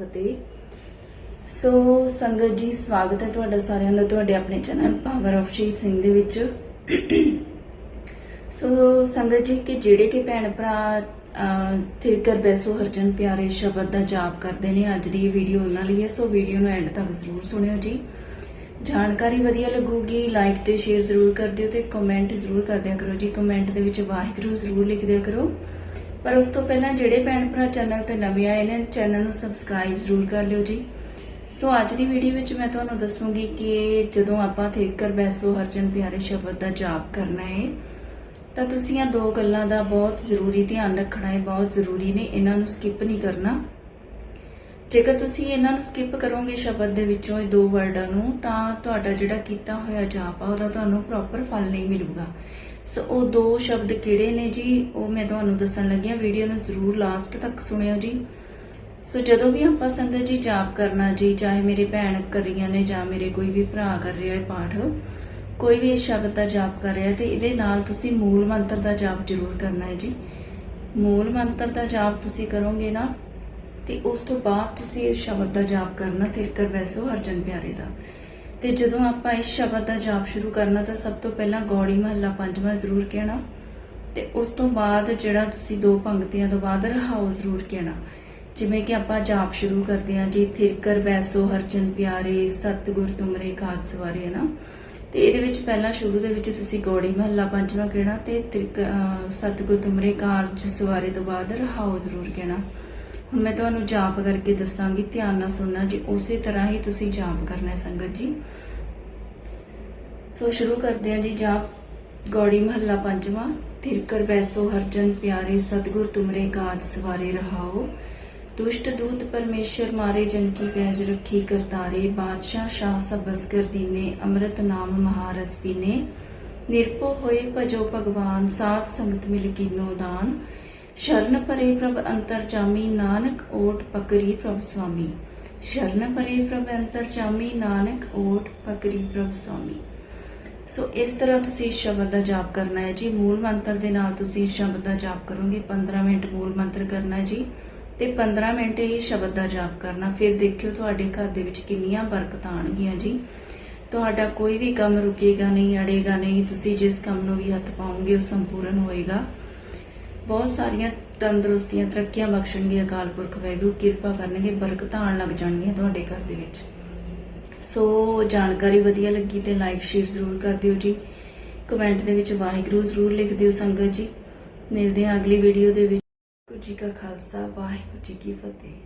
ਫਤਿਹ। ਸੋ ਸੰਗਤ ਜੀ, ਸਵਾਗਤ ਹੈ ਤੁਹਾਡਾ ਸਾਰਿਆਂ ਦਾ ਤੁਹਾਡੇ ਆਪਣੇ ਚੈਨਲ ਪਾਵਰ ਆਫ ਸ਼ਹੀਦ ਸਿੰਘ ਦੇ ਵਿੱਚ। ਸੋ ਸੰਗਤ ਜੀ, ਕਿ ਜਿਹੜੇ ਕਿ ਭੈਣ ਭਰਾ ਥਿਰਕਰ ਬੈਸੋ ਹਰਜਨ ਪਿਆਰੇ ਸ਼ਬਦ ਦਾ ਜਾਪ ਕਰਦੇ ਨੇ, ਅੱਜ ਦੀ ਇਹ ਵੀਡੀਓ ਉਹਨਾਂ ਲਈ ਹੈ। ਸੋ ਵੀਡੀਓ ਨੂੰ ਐਂਡ ਤੱਕ ਜ਼ਰੂਰ ਸੁਣਿਓ ਜੀ। ਜਾਣਕਾਰੀ ਵਧੀਆ ਲੱਗੂਗੀ ਲਾਈਕ ਤੇ ਸ਼ੇਅਰ ਜ਼ਰੂਰ ਕਰ ਦਿਓ ਤੇ ਕਮੈਂਟ ਜ਼ਰੂਰ ਕਰ ਦਿਆ ਕਰੋ ਜੀ। ਕਮੈਂਟ ਦੇ ਵਿੱਚ ਵਾਹਿਗੁਰੂ ਜ਼ਰੂਰ ਲਿਖ ਦਿਆ ਕਰੋ। ਪਰ ਉਸ ਤੋਂ ਪਹਿਲਾਂ ਜਿਹੜੇ ਭੈਣ ਭਰਾ ਚੈਨਲ ਤੇ ਨਵੇਂ ਆਏ ਨੇ, ਚੈਨਲ ਨੂੰ ਸਬਸਕ੍ਰਾਈਬ ਜ਼ਰੂਰ ਕਰ ਲਿਓ ਜੀ। ਸੋ ਅੱਜ ਦੀ ਵੀਡੀਓ ਵਿੱਚ ਮੈਂ ਤੁਹਾਨੂੰ ਦੱਸੂਗੀ ਕਿ ਜਦੋਂ ਆਪਾਂ ਥੇਕਰ ਬੈਸੋ ਹਰਜਨ ਪਿਆਰੇ ਸ਼ਬਦ ਦਾ ਜਾਪ ਕਰਨਾ ਹੈ ਤਾਂ ਤੁਸੀਂ ਇਹ ਦੋ ਗੱਲਾਂ ਦਾ ਬਹੁਤ ਜ਼ਰੂਰੀ ਧਿਆਨ ਰੱਖਣਾ ਹੈ ਬਹੁਤ ਜ਼ਰੂਰੀ ਨੇ, ਇਹਨਾਂ ਨੂੰ ਸਕਿਪ ਨਹੀਂ ਕਰਨਾ। ਜੇਕਰ ਤੁਸੀਂ ਇਹਨਾਂ ਨੂੰ ਸਕਿਪ ਕਰੋਗੇ ਸ਼ਬਦ ਦੇ ਵਿੱਚੋਂ ਇਹ ਦੋ ਵਰਡਾਂ ਨੂੰ, ਤਾਂ ਤੁਹਾਡਾ ਜਿਹੜਾ ਕੀਤਾ ਹੋਇਆ ਜਾਪ ਆ, ਉਹਦਾ ਤੁਹਾਨੂੰ ਪ੍ਰੋਪਰ ਫਲ ਨਹੀਂ ਮਿਲੂਗਾ। ਸੋ ਉਹ ਦੋ ਸ਼ਬਦ ਕਿਹੜੇ ਨੇ ਜੀ? ਉਹ ਮੈਂ ਤੁਹਾਨੂੰ ਦੱਸਣ ਲੱਗੀ ਹਾਂ ਵੀਡੀਓ ਨੂੰ ਜ਼ਰੂਰ ਲਾਸਟ ਤੱਕ ਸੁਣਿਓ ਜੀ। ਸੋ ਜਦੋਂ ਵੀ ਆਪਾਂ ਸੰਗਤ ਜੀ ਜਾਪ ਕਰਨਾ ਜੀ, ਚਾਹੇ ਮੇਰੇ ਭੈਣ ਕਰ ਰਹੀਆਂ ਨੇ ਜਾਂ ਮੇਰੇ ਕੋਈ ਵੀ ਭਰਾ ਕਰ ਰਿਹਾ ਹੈ ਪਾਠ, ਕੋਈ ਵੀ ਇਸ ਸ਼ਬਦ ਦਾ ਜਾਪ ਕਰ ਰਿਹਾ ਤੇ ਇਹਦੇ ਨਾਲ ਤੁਸੀਂ ਮੂਲ ਮੰਤਰ ਦਾ ਜਾਪ ਜ਼ਰੂਰ ਕਰਨਾ ਹੈ ਜੀ। ਮੂਲ ਮੰਤਰ ਦਾ ਜਾਪ ਤੁਸੀਂ ਕਰੋਗੇ ਨਾ ਤੇ ਉਸ ਤੋਂ ਬਾਅਦ ਤੁਸੀਂ ਇਸ ਸ਼ਬਦ ਦਾ ਜਾਪ ਕਰਨਾ, ਤਿਰਕਰ ਵੈਸੋ ਹਰਜਨ ਪਿਆਰੇ ਦਾ। ਤੇ ਜਦੋਂ ਆਪਾਂ ਇਸ ਸ਼ਬਦ ਦਾ ਜਾਪ ਸ਼ੁਰੂ ਕਰਨਾ, ਤਾਂ ਸਭ ਤੋਂ ਪਹਿਲਾਂ ਗੌੜੀ ਮਹੱਲਾ ਪੰਜਵਾਂ ਜ਼ਰੂਰ ਕਹਿਣਾ। ਤੇ ਉਸ ਤੋਂ ਬਾਅਦ ਜਿਹੜਾ ਤੁਸੀਂ ਦੋ ਪੰਕਤੀਆਂ ਤੋਂ ਬਾਅਦ ਰਹਾਓ ਜ਼ਰੂਰ ਕਹਿਣਾ। ਜਿਵੇਂ ਕਿ ਆਪਾਂ ਜਾਪ ਸ਼ੁਰੂ ਕਰਦੇ ਹਾਂ, ਜੀ ਥਿਰਕਰ ਵੈਸੋ ਹਰਜਨ ਪਿਆਰੇ, ਸਤਿਗੁਰ ਤੁਮਰੇ ਕਾਜ ਸਵਾਰੇ ਹੈ ਨਾ ਤੇ ਇਹਦੇ ਵਿੱਚ ਪਹਿਲਾਂ ਸ਼ੁਰੂ ਦੇ ਵਿੱਚ ਤੁਸੀਂ ਗੌੜੀ ਮਹੱਲਾ ਪੰਜਵਾਂ ਕਹਿਣਾ ਤੇ ਤਿਰਕ ਸਤਿਗੁਰ ਤੁਮਰੇ ਕਾਰਜ ਸਵਾਰੇ ਤੋਂ ਬਾਅਦ ਰਹਾਓ ਜ਼ਰੂਰ ਕਹਿਣਾ। ਹੁਣ ਮੈਂ ਤੁਹਾਨੂੰ ਜਾਪ ਕਰਕੇ ਦੱਸਾਂਗੀ, ਧਿਆਨ ਨਾਲ ਸੁਣਨਾ ਜੀ। ਉਸੇ ਤਰ੍ਹਾਂ ਹੀ ਤੁਸੀਂ ਜਾਪ ਕਰਨਾ ਹੈ ਸੰਗਤ ਜੀ। ਸੋ ਸ਼ੁਰੂ ਕਰਦੇ ਹਾਂ ਜੀ ਜਾਪ। ਗੌੜੀ ਮਹੱਲਾ ਪੰਜਵਾਂ ਥਿਰਕਰ ਬੈਸੋ ਹਰਜਨ ਪਿਆਰੇ, ਸਤਿਗੁਰ ਤੁਮਰੇ ਕਾਜ ਸਵਾਰੇ ਰਹਾਓ। ਦੁਸ਼ਟ ਦੂਤ ਪਰਮੇਸ਼ਰ ਮਾਰੇ, ਜਨ ਕੀ ਪੈਜ ਰੱਖੀ ਕਰਤਾਰੇ। ਬਾਦਸ਼ਾਹ ਸ਼ਾਹ ਸਬਸਕਰ ਦੀਨੇ, ਅੰਮ੍ਰਿਤ ਨਾਮ ਮਹਾਰਸ ਪੀਨੇ। ਨਿਰਪੋ ਹੋਏ ਭਜੋ ਭਗਵਾਨ, ਸਾਧ ਸੰਗਤ ਮਿਲ ਕੀਨੋ ਦਾਨ। ਸ਼ਰਨ ਪਰੇ ਪ੍ਰਭ ਅੰਤਰ ਜਾਮੀ, ਨਾਨਕ ਓਟ ਪਕਰੀ ਪ੍ਰਭ ਸੁਆਮੀ। ਸ਼ਰਨ ਪਰੇ ਪ੍ਰਭ ਅੰਤਰ ਜਾਮੀ, ਨਾਨਕ ਓਟ ਪਕਰੀ ਪ੍ਰਭ ਸੁਆਮੀ। ਸੋ ਇਸ ਤਰ੍ਹਾਂ ਤੁਸੀਂ ਇਸ ਸ਼ਬਦ ਦਾ ਜਾਪ ਕਰਨਾ ਹੈ ਜੀ। ਮੂਲ ਮੰਤਰ ਦੇ ਨਾਲ ਤੁਸੀਂ ਇਸ ਸ਼ਬਦ ਦਾ ਜਾਪ ਕਰੋਗੇ। 15 ਮਿੰਟ ਮੂਲ ਮੰਤਰ ਕਰਨਾ ਜੀ। ਤੇ 15 ਮਿੰਟ ਇਹ ਸ਼ਬਦ ਦਾ ਜਾਪ ਕਰਨਾ। ਫਿਰ ਦੇਖਿਓ ਤੁਹਾਡੇ ਘਰ ਦੇ ਵਿੱਚ ਕਿੰਨੀਆਂ ਬਰਕਤਾਂ ਆਣਗੀਆਂ ਜੀ। ਤੁਹਾਡਾ ਕੋਈ ਵੀ ਕੰਮ ਰੁਕੇਗਾ ਨਹੀਂ, ਅੜੇਗਾ ਨਹੀਂ। ਤੁਸੀਂ ਜਿਸ ਕੰਮ ਨੂੰ ਵੀ ਹੱਥ ਪਾਓਗੇ ਉਹ ਸੰਪੂਰਨ ਹੋਏਗਾ। ਬਹੁਤ ਸਾਰੀਆਂ ਤੰਦਰੁਸਤੀਆਂ, ਤਰੱਕੀਆਂ ਬਖਸ਼ਣਗੇ ਅਕਾਲ ਪੁਰਖ ਵਾਹਿਗੁਰੂ, ਕਿਰਪਾ ਕਰਨਗੇ, ਬਰਕਤਾਂ ਆਉਣ ਲੱਗ ਜਾਣਗੀਆਂ ਤੁਹਾਡੇ ਘਰ ਦੇ ਵਿੱਚ। ਸੋ ਜਾਣਕਾਰੀ ਵਧੀਆ ਲੱਗੀ ਤੇ ਲਾਈਕ ਸ਼ੇਅਰ ਜ਼ਰੂਰ ਕਰ ਦਿਓ ਜੀ। ਕਮੈਂਟ ਦੇ ਵਿੱਚ ਵਾਹਿਗੁਰੂ ਜ਼ਰੂਰ ਲਿਖ ਦਿਓ ਸੰਗਤ ਜੀ। ਮਿਲਦੇ ਹਾਂ ਅਗਲੀ ਵੀਡੀਓ ਦੇ ਵਿੱਚ। ਗੁਰੂ ਜੀ ਕਾ ਖਾਲਸਾ, ਵਾਹਿਗੁਰੂ ਜੀ ਕੀ ਫਤਿਹ।